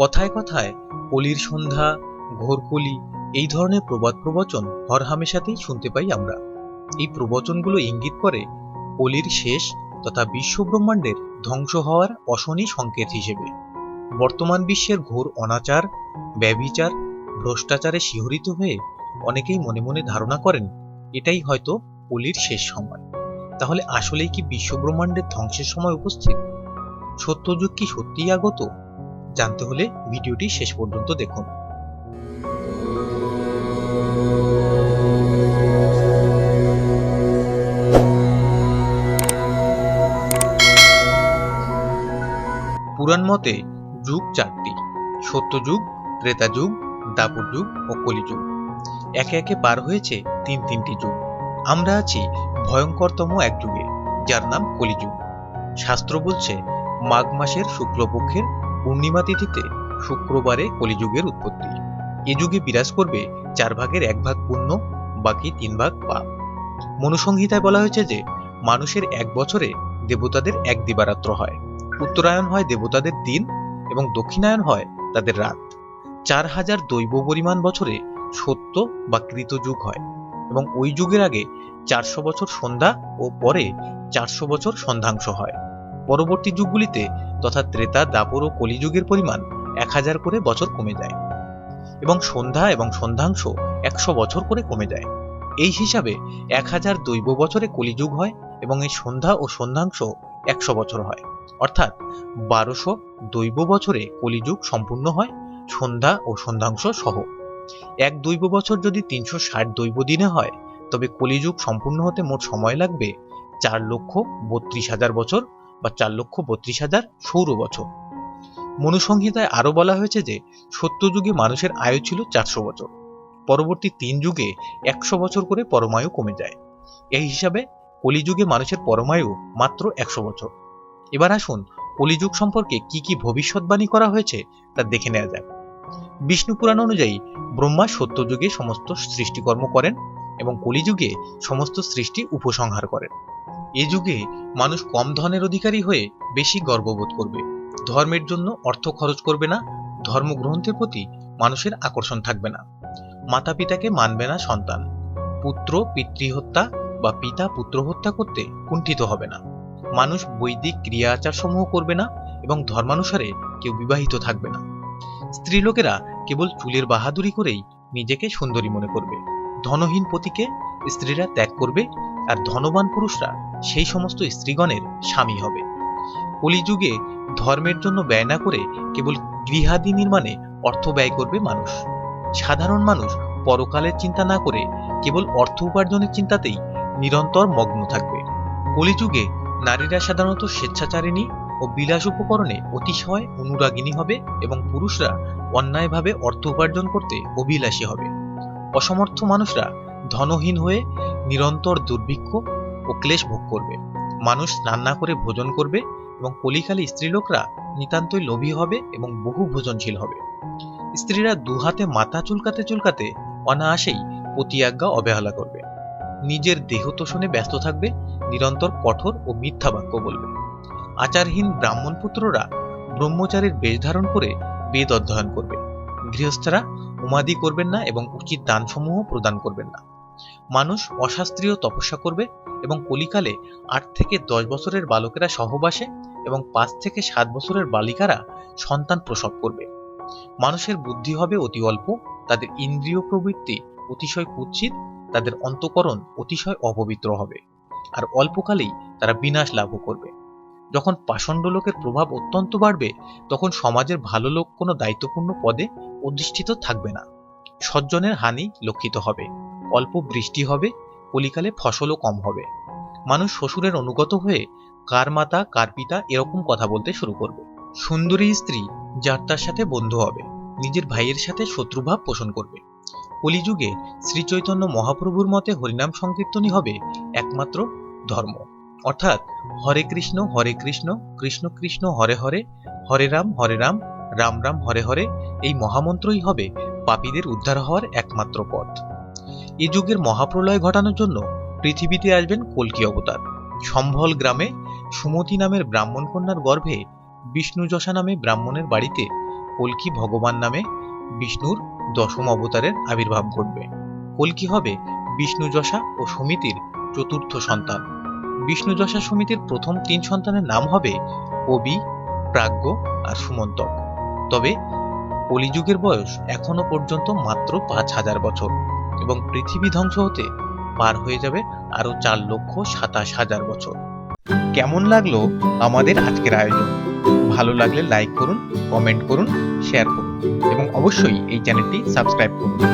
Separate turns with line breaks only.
কথায় কথায় কলির সন্ধ্যা ঘোরকলি এই ধরনের প্রবাদ প্রবচন হরহামেশাতেই শুনতে পাই আমরা এই প্রবচনগুলো ইঙ্গিত করে কলির শেষ তথা বিশ্বব্রহ্মাণ্ডের ধ্বংস হওয়ার অশনি সংকেত হিসেবে বর্তমান বিশ্বের ঘোর অনাচার ব্যবিচার ভ্রষ্টাচারে শিহরিত হয়ে অনেকেই মনে মনে ধারণা করেন এটাই হয়তো কলির শেষ সময় তাহলে আসলেই কি বিশ্বব্রহ্মাণ্ডের ধ্বংসের সময় উপস্থিত সত্যযুগ কি সত্যিই আগত জানতে হলে ভিডিওটি শেষ পর্যন্ত দেখুন পুরাণ মতে যুগ চারটি সত্যযুগ ত্রেতা যুগ দাপুর যুগ ও কলিযুগ একে একে পার হয়েছে তিন তিনটি যুগ আমরা আছি ভয়ঙ্করতম এক যুগে যার নাম কলিযুগ শাস্ত্র বলছে মাঘ মাসের শুক্লপক্ষের পূর্ণিমা তিথিতে শুক্রবারে কলিযুগের উৎপত্তি এ যুগে বিরাজ করবে চার ভাগের এক ভাগ পূর্ণ বাকি তিন ভাগ পাপ মনুসংহিতায় বলা হয়েছে যে মানুষের এক বছরে দেবতাদের এক দিবারাত্র হয় উত্তরায়ণ হয় দেবতাদের দিন এবং দক্ষিণায়ণ হয় তাদের রাত চার হাজার দৈব পরিমাণ বছরে সত্য বা কৃত যুগ হয় এবং ওই যুগের আগে চারশো বছর সন্ধ্যা ও পরে চারশো বছর সন্ধ্যাংশ হয় পরবর্তী যুগগুলিতে তথা ত্রেতা দাপর ও কলিযুগের পরিমাণ এক হাজার করে বছর কমে যায় এবং সন্ধ্যা এবং সন্ধ্যাংশ একশো বছর করে কমে যায় এই হিসাবে এক হাজার দৈব বছরে কলিযুগ হয় এবং এই সন্ধ্যা ও সন্ধ্যাংশ একশো বছর হয় অর্থাৎ বারোশো দৈব বছরে কলিযুগ সম্পূর্ণ হয় সন্ধ্যা ও সন্ধ্যাংশ সহ এক দৈব বছর যদি তিনশো ষাট দৈব দিনে হয় তবে কলিযুগ সম্পূর্ণ হতে মোট সময় লাগবে চার লক্ষ বত্রিশ হাজার বছর বা চার লক্ষ বত্রিশ হাজার সৌর বছর মনুসংহিতায় আরও বলা হয়েছে যে সত্যযুগে মানুষের আয়ু ছিল চারশো বছর পরবর্তী তিন যুগে একশো বছর করে পরমায়ু কমে যায় এই হিসাবে কলিযুগে মানুষের পরমায়ু মাত্র একশো বছর এবার আসুন কলিযুগ সম্পর্কে কি কি ভবিষ্যৎবাণী করা হয়েছে তা দেখে নেওয়া যাক বিষ্ণু পুরাণ অনুযায়ী ব্রহ্মা সত্যযুগে সমস্ত সৃষ্টিকর্ম করেন এবং কলিযুগে সমস্ত সৃষ্টি উপসংহার করেন এ যুগে মানুষ কম ধনের অধিকারী হয়ে বেশি গর্ববোধ করবে ধর্মের জন্য অর্থ খরচ করবে না ধর্মগ্রন্থের প্রতি মানুষের আকর্ষণ থাকবে না মাতা পিতাকে মানবে না সন্তান পুত্র পিতৃহত্যা বা পিতা পুত্র হত্যা করতে কুণ্ঠিত হবে না মানুষ বৈদিক ক্রিয়া আচার সমূহ করবে না এবং ধর্মানুসারে কেউ বিবাহিত থাকবে না স্ত্রীলোকেরা কেবল চুলের বাহাদুরি করেই নিজেকে সুন্দরী মনে করবে ধনহীন পতিকে স্ত্রীরা ত্যাগ করবে আর ধনবান পুরুষরা সেই সমস্ত স্ত্রীগণের স্বামী হবে কলিযুগে ধর্মের জন্য ব্যয় না করে কেবল গৃহাদি নির্মাণে অর্থ ব্যয় করবে মানুষ সাধারণ মানুষ পরকালের চিন্তা না করে কেবল অর্থ উপার্জনের চিন্তাতেই নিরন্তর মগ্ন থাকবে কলিযুগে নারীরা সাধারণত স্বেচ্ছাচারিণী ও বিলাস উপকরণে অতিশয় অনুরাগিনী হবে এবং পুরুষরা অন্যায়ভাবে অর্থ উপার্জন করতে অভিলাষী হবে অসমর্থ মানুষরা ধনহীন হয়ে নিরন্তর দুর্ভিক্ষ ও ক্লেশ ভোগ করবে মানুষ রান্না করে ভোজন করবে এবং কলিকালে স্ত্রীলোকরা নিতান্তই লোভী হবে এবং বহু ভোজনশীল হবে স্ত্রীরা দুহাতে মাথা চুলকাতে চুলকাতে অনায়াসেই আজ্ঞা অবহেলা করবে নিজের দেহ তোষণে ব্যস্ত থাকবে নিরন্তর কঠোর ও মিথ্যা বাক্য বলবে আচারহীন ব্রাহ্মণ পুত্ররা ব্রহ্মচারীর বেশ ধারণ করে বেদ অধ্যয়ন করবে গৃহস্থরা উমাদি করবেন না এবং উচিত দানসমূহ প্রদান করবেন না মানুষ অশাস্ত্রীয় তপস্যা করবে এবং কলিকালে আট থেকে দশ বছরের বালকেরা সহবাসে এবং পাঁচ থেকে সাত বছরের বালিকারা সন্তান প্রসব করবে মানুষের বুদ্ধি হবে অতি অল্প তাদের ইন্দ্রিয় প্রবৃত্তি অতিশয় কুচ্ছিত তাদের অন্তকরণ অতিশয় অপবিত্র হবে আর অল্পকালেই তারা বিনাশ লাভ করবে যখন পাষণ্ড লোকের প্রভাব অত্যন্ত বাড়বে তখন সমাজের ভালো লোক কোনো দায়িত্বপূর্ণ পদে অধিষ্ঠিত থাকবে না সজ্জনের হানি লক্ষিত হবে অল্প বৃষ্টি হবে কলিকালে ফসলও কম হবে মানুষ শ্বশুরের অনুগত হয়ে কার মাতা কার পিতা এরকম কথা বলতে শুরু করবে সুন্দরী স্ত্রী যার তার সাথে বন্ধু হবে নিজের ভাইয়ের সাথে শত্রুভাব পোষণ করবে কলিযুগে শ্রীচৈতন্য মহাপ্রভুর মতে হরিনাম সংকীর্তনই হবে একমাত্র ধর্ম অর্থাৎ হরে কৃষ্ণ হরে কৃষ্ণ কৃষ্ণ কৃষ্ণ হরে হরে হরে রাম হরে রাম রাম রাম হরে হরে এই মহামন্ত্রই হবে পাপীদের উদ্ধার হওয়ার একমাত্র পথ এ যুগের মহাপ্রলয় ঘটানোর জন্য পৃথিবীতে আসবেন কলকি অবতার সম্ভল গ্রামে সুমতি নামের ব্রাহ্মণ কন্যার গর্ভে বিষ্ণুযশা নামে ব্রাহ্মণের বাড়িতে কলকি ভগবান নামে বিষ্ণুর দশম অবতারের আবির্ভাব ঘটবে কলকি হবে বিষ্ণুযশা ও সমিতির চতুর্থ সন্তান বিষ্ণুদশা সমিতির প্রথম তিন সন্তানের নাম হবে কবি প্রাজ্ঞ আর সুমন্তক তবে কলিযুগের বয়স এখনো পর্যন্ত মাত্র পাঁচ হাজার বছর এবং পৃথিবী ধ্বংস হতে পার হয়ে যাবে আরও চার লক্ষ সাতাশ হাজার বছর কেমন লাগলো আমাদের আজকের আয়োজন ভালো লাগলে লাইক করুন কমেন্ট করুন শেয়ার করুন এবং অবশ্যই এই চ্যানেলটি সাবস্ক্রাইব করুন